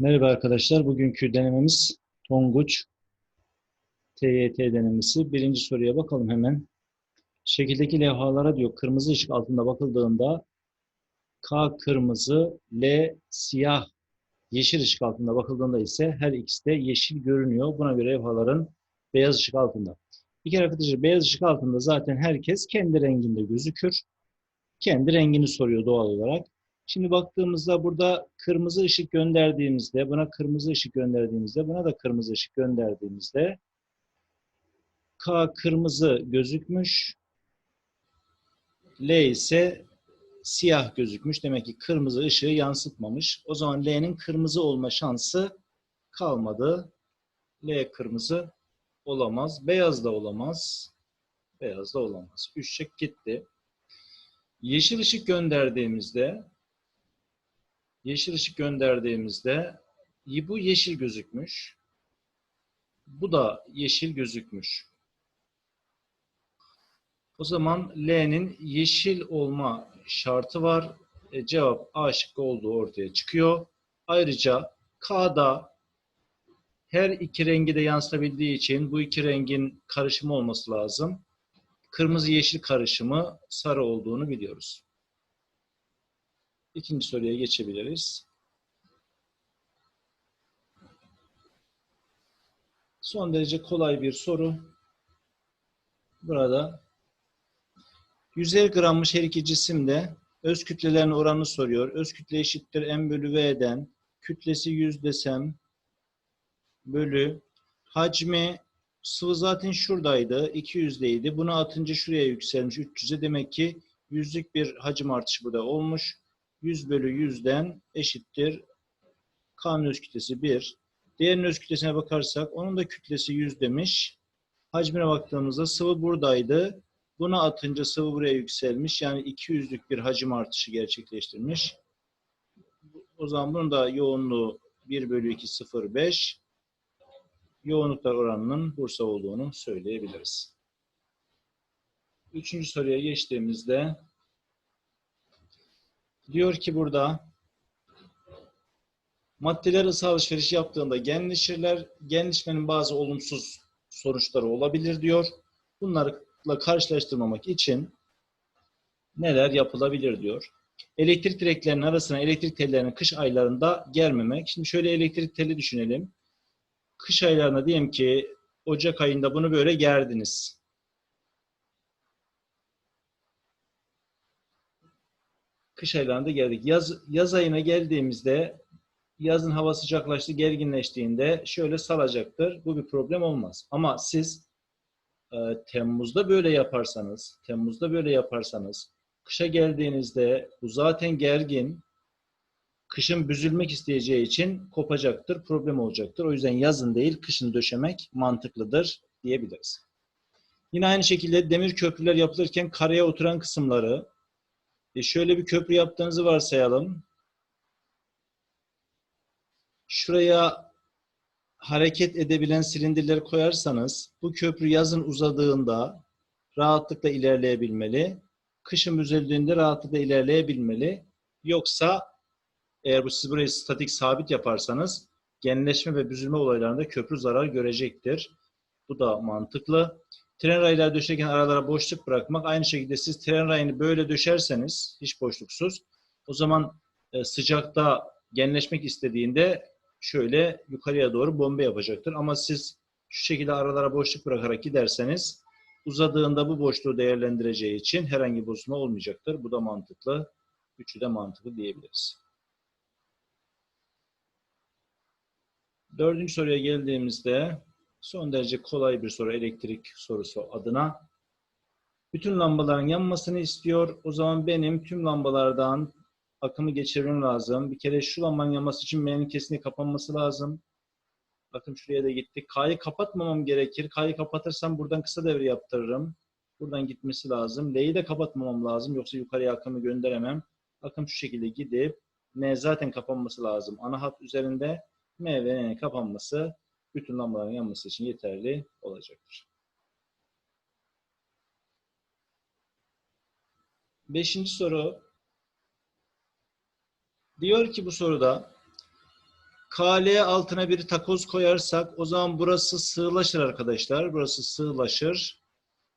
Merhaba arkadaşlar. Bugünkü denememiz Tonguç TYT denemesi. Birinci soruya bakalım hemen. Şekildeki levhalara diyor kırmızı ışık altında bakıldığında K kırmızı, L siyah, yeşil ışık altında bakıldığında ise her ikisi de yeşil görünüyor. Buna göre levhaların beyaz ışık altında. Bir kere arkadaşlar beyaz ışık altında zaten herkes kendi renginde gözükür. Kendi rengini soruyor doğal olarak. Şimdi baktığımızda burada kırmızı ışık gönderdiğimizde, buna kırmızı ışık gönderdiğimizde, buna da kırmızı ışık gönderdiğimizde K kırmızı gözükmüş, L ise siyah gözükmüş. Demek ki kırmızı ışığı yansıtmamış. O zaman L'nin kırmızı olma şansı kalmadı. L kırmızı olamaz. Beyaz da olamaz. Beyaz da olamaz. Üç şık gitti. Yeşil ışık gönderdiğimizde yeşil ışık gönderdiğimizde bu yeşil gözükmüş. Bu da yeşil gözükmüş. O zaman L'nin yeşil olma şartı var. E, cevap A şıkkı olduğu ortaya çıkıyor. Ayrıca K'da her iki rengi de yansıtabildiği için bu iki rengin karışımı olması lazım. Kırmızı yeşil karışımı sarı olduğunu biliyoruz. İkinci soruya geçebiliriz. Son derece kolay bir soru. Burada 150 grammış her iki cisimde öz kütlelerin oranını soruyor. Öz kütle eşittir m bölü v'den kütlesi 100 desem bölü hacmi sıvı zaten şuradaydı. 200'deydi. Bunu atınca şuraya yükselmiş 300'e. Demek ki yüzlük bir hacim artışı burada olmuş. 100 bölü 100'den eşittir. K'nın öz kütlesi 1. Diğerinin öz kütlesine bakarsak onun da kütlesi 100 demiş. Hacmine baktığımızda sıvı buradaydı. Buna atınca sıvı buraya yükselmiş. Yani 200'lük bir hacim artışı gerçekleştirmiş. O zaman bunun da yoğunluğu 1 bölü 2 0 5. Yoğunluklar oranının Bursa olduğunu söyleyebiliriz. Üçüncü soruya geçtiğimizde Diyor ki burada maddeler ısı alışverişi yaptığında genleşirler. Genleşmenin bazı olumsuz sonuçları olabilir diyor. Bunlarla karşılaştırmamak için neler yapılabilir diyor. Elektrik direklerinin arasına elektrik tellerinin kış aylarında germemek. Şimdi şöyle elektrik teli düşünelim. Kış aylarında diyelim ki Ocak ayında bunu böyle gerdiniz. Kış aylarında geldik. Yaz, yaz ayına geldiğimizde yazın hava sıcaklaştı, gerginleştiğinde şöyle salacaktır. Bu bir problem olmaz. Ama siz e, Temmuz'da böyle yaparsanız, Temmuz'da böyle yaparsanız, kışa geldiğinizde bu zaten gergin, kışın büzülmek isteyeceği için kopacaktır, problem olacaktır. O yüzden yazın değil, kışın döşemek mantıklıdır diyebiliriz. Yine aynı şekilde demir köprüler yapılırken karaya oturan kısımları e şöyle bir köprü yaptığınızı varsayalım. Şuraya hareket edebilen silindirleri koyarsanız bu köprü yazın uzadığında rahatlıkla ilerleyebilmeli. Kışın büzüldüğünde rahatlıkla ilerleyebilmeli. Yoksa eğer bu siz burayı statik sabit yaparsanız genleşme ve büzülme olaylarında köprü zarar görecektir. Bu da mantıklı. Tren rayları döşerken aralara boşluk bırakmak. Aynı şekilde siz tren rayını böyle döşerseniz hiç boşluksuz o zaman e, sıcakta genleşmek istediğinde şöyle yukarıya doğru bombe yapacaktır. Ama siz şu şekilde aralara boşluk bırakarak giderseniz uzadığında bu boşluğu değerlendireceği için herhangi bir bozulma olmayacaktır. Bu da mantıklı. Üçü de mantıklı diyebiliriz. Dördüncü soruya geldiğimizde Son derece kolay bir soru elektrik sorusu adına. Bütün lambaların yanmasını istiyor. O zaman benim tüm lambalardan akımı geçirmem lazım. Bir kere şu lambanın yanması için M'nin kesinlikle kapanması lazım. Bakın şuraya da gittik. K'yı kapatmamam gerekir. K'yı kapatırsam buradan kısa devre yaptırırım. Buradan gitmesi lazım. L'yi de kapatmamam lazım. Yoksa yukarıya akımı gönderemem. Akım şu şekilde gidip M zaten kapanması lazım. Ana hat üzerinde M ve N'nin kapanması bütün lambaların yanması için yeterli olacaktır. Beşinci soru. Diyor ki bu soruda KL altına bir takoz koyarsak o zaman burası sığlaşır arkadaşlar. Burası sığlaşır.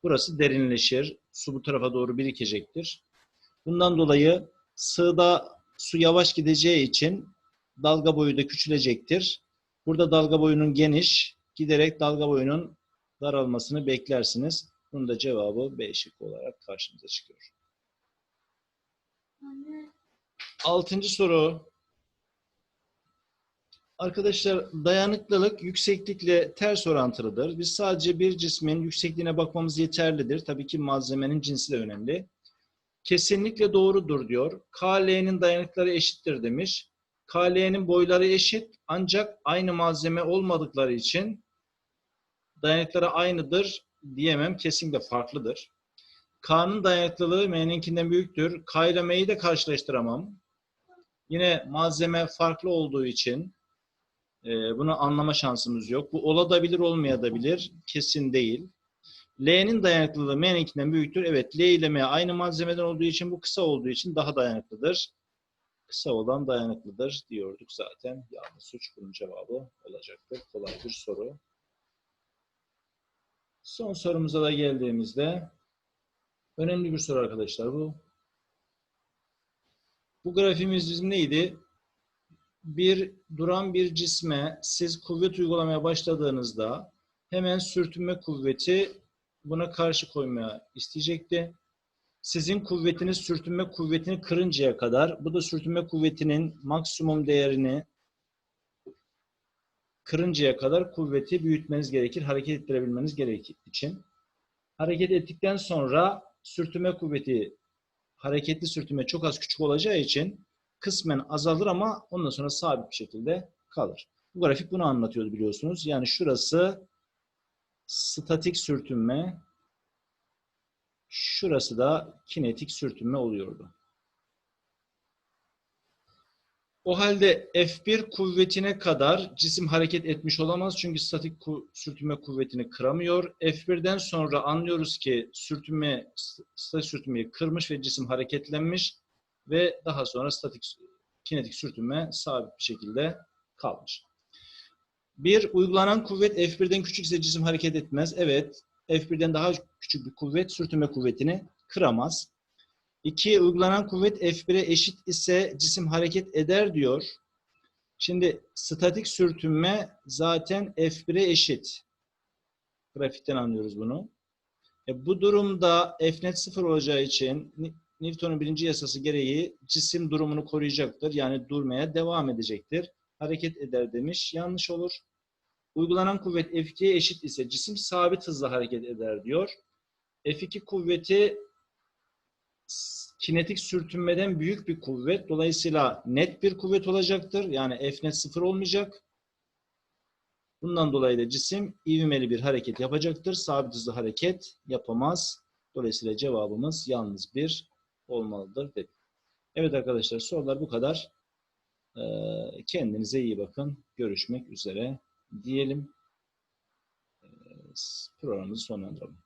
Burası derinleşir. Su bu tarafa doğru birikecektir. Bundan dolayı sığda su yavaş gideceği için dalga boyu da küçülecektir. Burada dalga boyunun geniş, giderek dalga boyunun daralmasını beklersiniz. Bunun da cevabı B şıkkı olarak karşımıza çıkıyor. Altıncı soru. Arkadaşlar dayanıklılık yükseklikle ters orantılıdır. Biz sadece bir cismin yüksekliğine bakmamız yeterlidir. Tabii ki malzemenin cinsi de önemli. Kesinlikle doğrudur diyor. KL'nin dayanıkları eşittir demiş. KL'nin boyları eşit ancak aynı malzeme olmadıkları için dayanıkları aynıdır diyemem. Kesinlikle farklıdır. K'nın dayanıklılığı M'ninkinden büyüktür. K ile M'yi de karşılaştıramam. Yine malzeme farklı olduğu için e, bunu anlama şansımız yok. Bu olabilir olmayabilir. Kesin değil. L'nin dayanıklılığı M'ninkinden büyüktür. Evet L ile M aynı malzemeden olduğu için bu kısa olduğu için daha dayanıklıdır. Kısa olan dayanıklıdır diyorduk zaten. Yanlış suç bunun cevabı olacaktır. Kolay bir soru. Son sorumuza da geldiğimizde önemli bir soru arkadaşlar bu. Bu grafiğimiz bizim neydi? Bir duran bir cisme siz kuvvet uygulamaya başladığınızda hemen sürtünme kuvveti buna karşı koymaya isteyecekti. Sizin kuvvetiniz sürtünme kuvvetini kırıncaya kadar, bu da sürtünme kuvvetinin maksimum değerini kırıncaya kadar kuvveti büyütmeniz gerekir, hareket ettirebilmeniz gerekir için. Hareket ettikten sonra sürtünme kuvveti, hareketli sürtünme çok az küçük olacağı için kısmen azalır ama ondan sonra sabit bir şekilde kalır. Bu grafik bunu anlatıyordu biliyorsunuz. Yani şurası statik sürtünme, şurası da kinetik sürtünme oluyordu. O halde F1 kuvvetine kadar cisim hareket etmiş olamaz çünkü statik ku sürtünme kuvvetini kıramıyor. F1'den sonra anlıyoruz ki sürtünme statik sürtünmeyi kırmış ve cisim hareketlenmiş ve daha sonra statik kinetik sürtünme sabit bir şekilde kalmış. Bir uygulanan kuvvet F1'den küçükse cisim hareket etmez. Evet, F1'den daha küçük bir kuvvet sürtünme kuvvetini kıramaz. 2. Uygulanan kuvvet F1'e eşit ise cisim hareket eder diyor. Şimdi statik sürtünme zaten F1'e eşit. Grafikten anlıyoruz bunu. E, bu durumda F net sıfır olacağı için Newton'un birinci yasası gereği cisim durumunu koruyacaktır. Yani durmaya devam edecektir. Hareket eder demiş. Yanlış olur. Uygulanan kuvvet F2'ye eşit ise cisim sabit hızla hareket eder diyor. F2 kuvveti kinetik sürtünmeden büyük bir kuvvet. Dolayısıyla net bir kuvvet olacaktır. Yani F net sıfır olmayacak. Bundan dolayı da cisim ivmeli bir hareket yapacaktır. Sabit hızlı hareket yapamaz. Dolayısıyla cevabımız yalnız bir olmalıdır dedik. Evet arkadaşlar sorular bu kadar. Kendinize iyi bakın. Görüşmek üzere diyelim. Programımızı sonlandıralım.